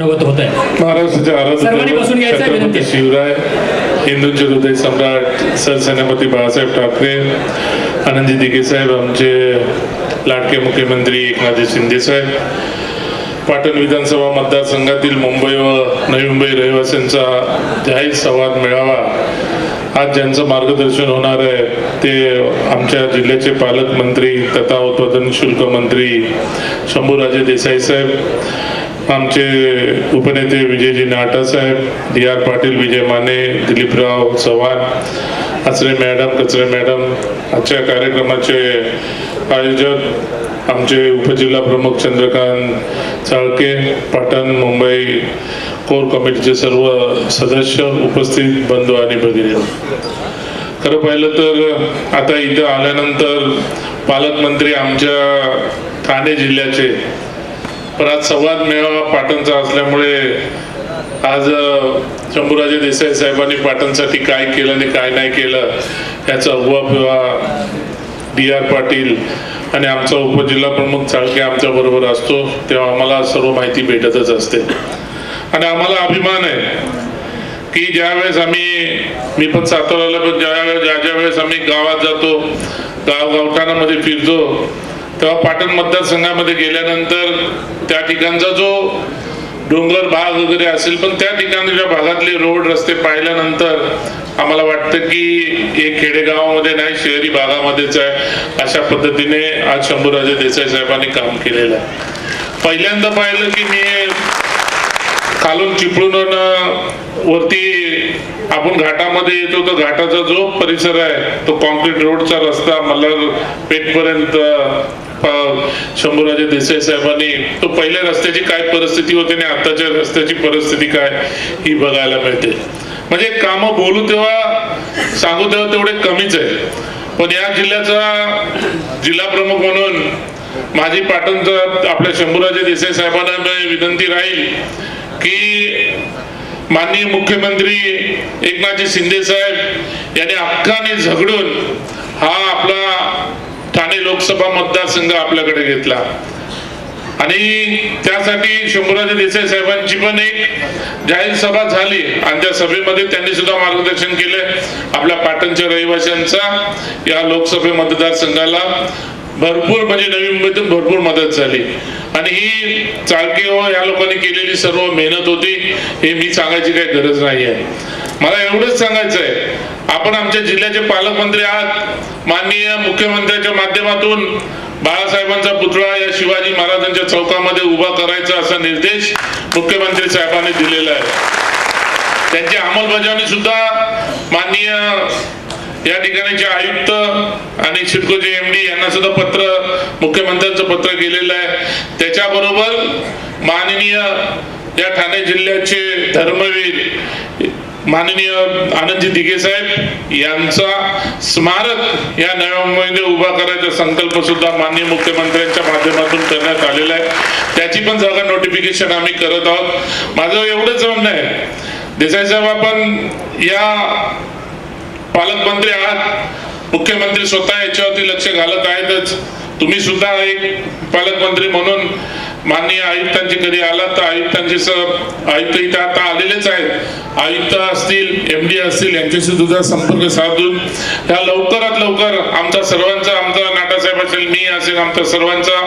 होत आहे महाराष्ट्राचे सर्वांनी बसून आराध्य घ्यायचं आहे छत्रपती विनंती. शिवराय हिंदूंचे हृदय सम्राट सरसेनापती बाळासाहेब ठाकरे आनंदी दिघे साहेब आमचे लाडके मुख्यमंत्री एकनाथ शिंदे साहेब पाटण विधानसभा मतदारसंघातील मुंबई व नवी मुंबई रहिवासींचा जाहीर संवाद मेळावा आज ज्यांचं मार्गदर्शन होणार आहे ते आमच्या जिल्ह्याचे पालकमंत्री तथा उत्पादन शुल्क मंत्री शंभूराजे देसाई साहेब आमचे उपनेते Vijayji Natasaheb D R Patil Vijay Mane Diliprao Chavan Achare madam Kachare madam आजच्या कार्यक्रमाचे आयोजक आमचे उपजिल्हा प्रमुख चंद्रकांत चाळके पाटण मुंबई कोर कमिटीचे सर्व सदस्य उपस्थित बंधू आणि भगिनी खरं पाहिलं तर आता इथं आल्यानंतर पालकमंत्री आमच्या ठाणे जिल्ह्याचे पण आज संवाद मेळावा पाटणचा असल्यामुळे आज शंभूराजे देसाई साहेबांनी पाटणसाठी काय केलं आणि काय नाही केलं याचा उहापोहा डी आर पाटील आणि आमचा उपजिल्हा प्रमुख चाळके आमच्या बरोबर असतो तेव्हा आम्हाला सर्व माहिती भेटतच असते. आणि आम्हाला अभिमान आहे की ज्या वेळेस आम्ही मी पण साताराला पण ज्या वेळेस ज्या ज्या वेळेस आम्ही गावात जातो गाव गावठाणामध्ये फिरतो तेव्हा पाटण मतदारसंघामध्ये गेल्यानंतर त्या ठिकाणचा जो डोंगर भाग वगैरे असेल पण त्या ठिकाणच्या भागातले रोड रस्ते पाहिल्यानंतर आम्हाला वाटतं की हे खेडेगावामध्ये नाही शहरी भागामध्येच आहे. अशा पद्धतीने आज शंभूराजे देसाई साहेबांनी काम केलेलं आहे. पहिल्यांदा पाहिलं की मी खालून चिपळून वरती आपण घाटामध्ये येतो तर घाटाचा जो परिसर आहे तो कॉन्क्रीट रोडचा रस्ता मल्हार पेठपर्यंत शंभूराजे देसाई साहेबांनी तो पहिल्या रस्त्याची काय परिस्थिती होती आणि आताच्या रस्त्याची परिस्थिती काय ही बघायला मिळते. म्हणजे काम बोलू तेव्हा सांगू तेव्हा तेवढे कमीच आहे पण या जिल्ह्याचा जिल्हा प्रमुख म्हणून माझी पाटणचा आपल्या शंभूराजे देसाई साहेबांना विनंती राहील की माननीय मुख्यमंत्री एकनाथजी शिंदे साहेब यांनी हक्काने झगडून हा आपला ठाणे लोकसभा मतदारसंघ आपल्याकडे घेतला. आणि त्यासाठी शंभूराजे देसाई साहेबांची पण एक जाहीर सभा झाली आणि त्या सभेमध्ये त्यांनी सुद्धा मार्गदर्शन केले. आपल्या पाटणच्या रहिवाशांचा या लोकसभा मतदारसंघाला भरपूर म्हणजे नवी मुंबईतून भरपूर मदत झाली. आणि ही चाळके हो या लोकांनी केलेली सर्व मेहनत होती हे मी सांगायची काही गरज नाही आहे मला एवढंच सांगायचं आहे आपण आमच्या जिल्ह्याचे पालकमंत्री आहात माननीय मुख्यमंत्र्यांच्या माध्यमातून बाळासाहेबांचा पुतळा या शिवाजी महाराजांच्या चौकामध्ये उभा करायचा असा निर्देश मुख्यमंत्री साहेबांनी दिलेला आहे. त्यांची अंमलबजावणी सुद्धा माननीय या ठिकाणीचे आयुक्त आणि सिडकोचे एम डी यांना सुद्धा पत्र मुख्यमंत्र्यांचं पत्र गेलेलं आहे. त्याच्याबरोबर माननीय या ठाणे जिल्ह्याचे धर्मवीर माननीय आनंदजी दिघे साहेब यांचा स्मारक या नव्या उभा करायचा संकल्प सुद्धा माननीय मुख्यमंत्र्यांच्या माध्यमातून करण्यात आलेला आहे. त्याची पण सगळं नोटिफिकेशन आम्ही करत आहोत. माझं एवढंच म्हणणं आहे. देसाई साहेब आपण या पालकमंत्री आहात. मुख्यमंत्री स्वतः याच्यावरती लक्ष घालत आहेतच. तुम्ही सुद्धा एक पालकमंत्री म्हणून माननीय आयुक्तांची कधी आला तर आयुक्तांचे सर आयुक्त इथे आता आलेलेच आहेत. आयुक्त असतील एम डी असतील यांच्याशी तुझा संपर्क साधून. ह्या लवकरात लवकर आमचा सर्वांचा आमचा नाटासाहेब असेल मी असेल आमचा सर्वांचा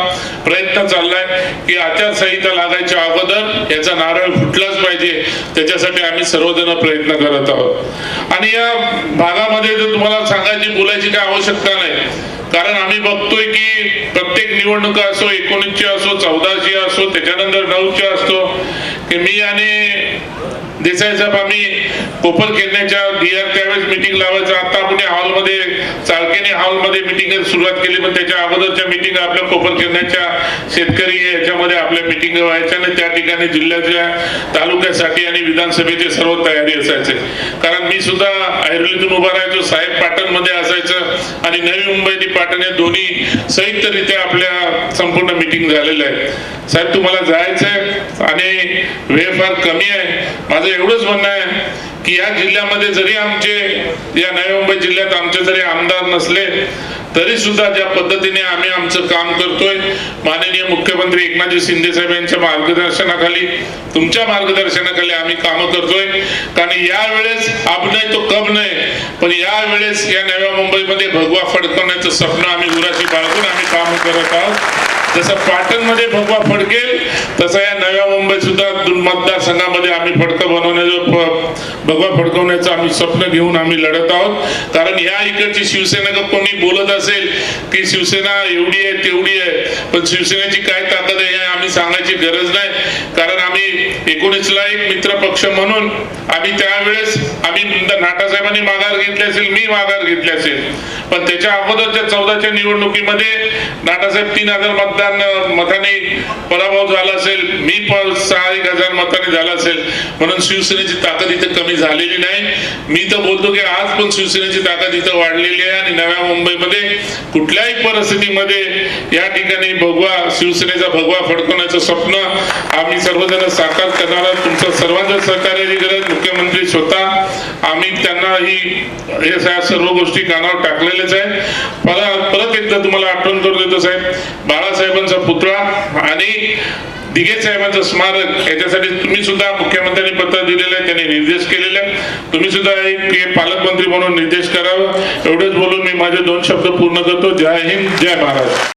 प्रयत्न चाललाय की आचारसंहिता लागायच्या अगोदर याचा नारळ फुटलाच पाहिजे. त्याच्यासाठी आम्ही सर्वजण प्रयत्न करत आहोत. आणि या भागामध्ये जर तुम्हाला सांगायची बोलायची काय आवश्यकता नाही. कारण आम्ही बघतोय की प्रत्येक निवडणुका असो एकोणीसची असो चौदाची असो त्याच्यानंतर नऊची असतो की मी आणि देसाई साहेब आम्ही कोपर किल्ल्याच्या डीआर त्यावेळेस मिटिंग लावायचं. आता आपण हॉलमध्ये चाळकेने हॉलमध्ये मिटिंग सुरुवात केली पण त्याच्या अगोदरच्या मिटिंग आपल्या कोपर किल्ल्याच्या शेतकरी याच्यामध्ये आपल्या मिटिंग व्हायच्या आणि त्या ठिकाणी जिल्ह्याच्या तालुक्यासाठी आणि विधानसभेची सर्व तयारी असायचे. कारण मी सुद्धा ऐरोलीतून उभा राहायचो साहेब पाटणमध्ये असायचं आणि नवी मुंबई आणि पाटण या दोन्ही संयुक्तरित्या आपल्या संपूर्ण मिटिंग झालेल्या आहेत. साहेब तुम्हाला जायचंय आणि वेळ फार कमी आहे. माझं एवढंच म्हणणं आहे की या जिल्ह्यामध्ये जरी आमचे या नवी मुंबई जिल्ह्यात आमचे जरी आमदार नसले तरी सुद्धा ज्या पद्धतीने आम्ही आमचं काम करतोय माननीय मुख्यमंत्री एकनाथजी शिंदे साहेब यांच्या मार्गदर्शनाखाली तुमच्या मार्गदर्शनाखाली आम्ही कामं करतोय. कारण यावेळेस अब नाही तो कब नाही पण यावेळेस या नव्या मुंबईमध्ये भगवा फडकवण्याचं स्वप्न आम्ही उराशी बाळगून आम्ही काम करत आहोत. जसं पाटणमध्ये भगवा फडकेल तसं या नव्या मुंबई सुद्धा मतदारसंघामध्ये आम्ही फडकं बनवण्याचं भगवा फडकवण्याचं आम्ही स्वप्न घेऊन आम्ही लढत आहोत. कारण या इकडची शिवसेना कोणी बोलत असेल की शिवसेना एवढी आहे तेवढी आहे पण शिवसेनेची काय ताकद आहे हे आम्ही सांगायची गरज नाही. कारण आम्ही एकोणीसला एक मित्र पक्ष म्हणून आम्ही त्यावेळेस आम्ही नाटासाहेबांनी माघार घेतली असेल मी माघार घेतली असेल. पण त्याच्या अगोदरच्या चौदाच्या निवडणुकीमध्ये नाटासाहेब तीन हजार मतदान मताने पराभव झाला असेल मी सहा एक हजार मताने झाला असेल. म्हणून शिवसेनेची ताकद इथं कमी झालेली नाही. मी तर बोलतो की आज पण शिवसेनेची ताकद इथं वाढलेली आहे आणि नव्या मुंबईमध्ये कुठल्याही परिस्थितीमध्ये या ठिकाणी भगवा शिवसेनेचा भगवा फडकवण्याचं स्वप्न आम्ही सर्वजण साकार करणारा आहोत तुमचं सर्वांचं सहकार्याची गरज मुख्यमंत्री स्वतः आम्ही त्यांना ही हे सर्व गोष्टी कानावर टाकलेल्याच आहे परत परत एकदा तुम्हाला आठवण करून देतो साहेब बाळासाहेबांचा पुतळा आणि दिघे साहेबांचं स्मारक याच्यासाठी तुम्ही सुद्धा मुख्यमंत्र्यांनी पत्र दिलेलं आहे त्यांनी निर्देश केलेले आहे तुम्ही सुद्धा एक पालकमंत्री म्हणून निर्देश करावा. एवढेच बोलून मी माझे दोन शब्द पूर्ण करतो. जय हिंद जय महाराज